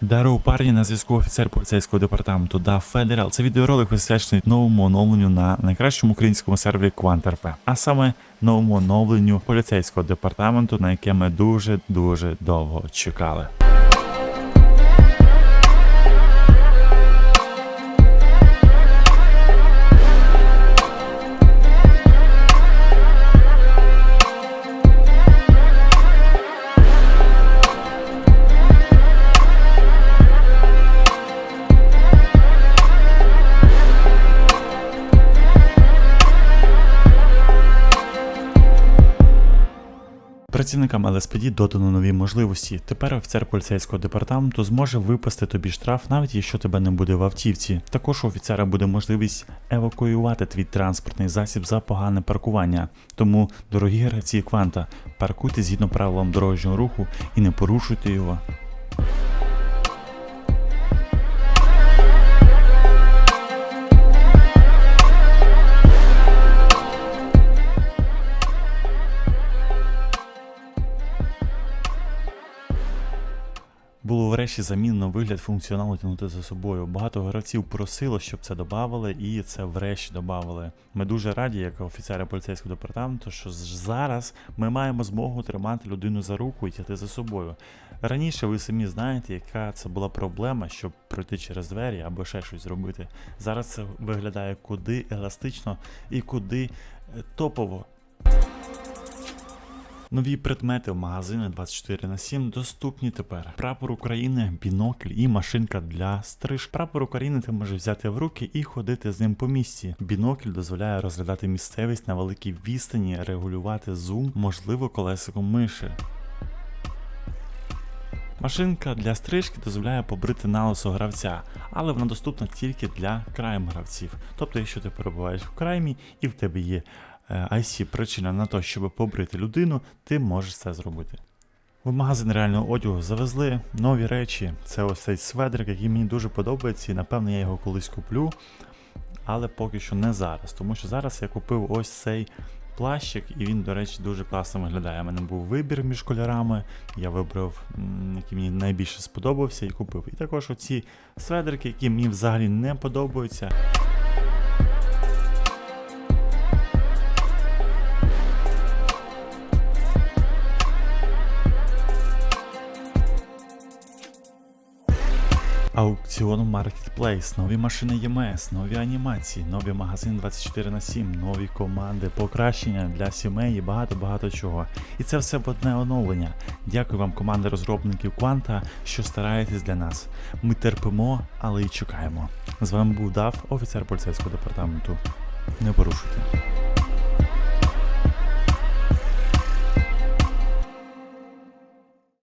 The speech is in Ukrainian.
Дару парні на зв'язку офіцер поліцейського департаменту да Федерал. Це відеоролик присвячений новому оновленню на найкращому українському сервері QuantRP, а саме новому оновленню поліцейського департаменту, на яке ми дуже дуже довго чекали. Працівникам ЛСПД додано нові можливості. Тепер офіцер поліцейського департаменту зможе випасти тобі штраф, навіть якщо тебе не буде в автівці. Також у офіцера буде можливість евакуювати твій транспортний засіб за погане паркування. Тому, дорогі гравці кванта, паркуйте згідно правилам дорожнього руху і не порушуйте його. Було врешті замінено вигляд функціоналу тягнути за собою. Багато гравців просило, щоб це додавали, і це врешті додавали. Ми дуже раді, як офіцери поліцейського департаменту, що зараз ми маємо змогу тримати людину за руку і тягти за собою. Раніше ви самі знаєте, яка це була проблема, щоб пройти через двері або ще щось зробити. Зараз це виглядає куди еластично і куди е, топово. Нові предмети в магазини 24 на 7 доступні тепер. Прапор України, бінокль і машинка для стриж. Прапор України ти можеш взяти в руки і ходити з ним по місці. Бінокль дозволяє розглядати місцевість на великій відстані, регулювати зум, можливо, колесиком миші. Машинка для стрижки дозволяє побрити налисо гравця, але вона доступна тільки для крайм гравців. Тобто, якщо ти перебуваєш в краймі і в тебе є IC причина на те, щоб побрити людину, ти можеш це зробити. В магазин реального одягу завезли нові речі. Це ось цей сведрик, який мені дуже подобається, і напевно я його колись куплю. Але поки що не зараз, тому що зараз я купив ось цей плащик, і він, до речі, дуже класно виглядає. У мене був вибір між кольорами. Я вибрав, який мені найбільше сподобався, і купив. І також оці сведрики, які мені взагалі не подобаються. Аукціон Marketplace, нові машини ЄМС, нові анімації, нові магазин 24 на 7, нові команди, покращення для сімей і багато-багато чого. І це все в одне оновлення. Дякую вам, команда розробників Кванта, що стараєтесь для нас. Ми терпимо, але й чекаємо. З вами був Дав, офіцер поліцейського департаменту. Не порушуйте.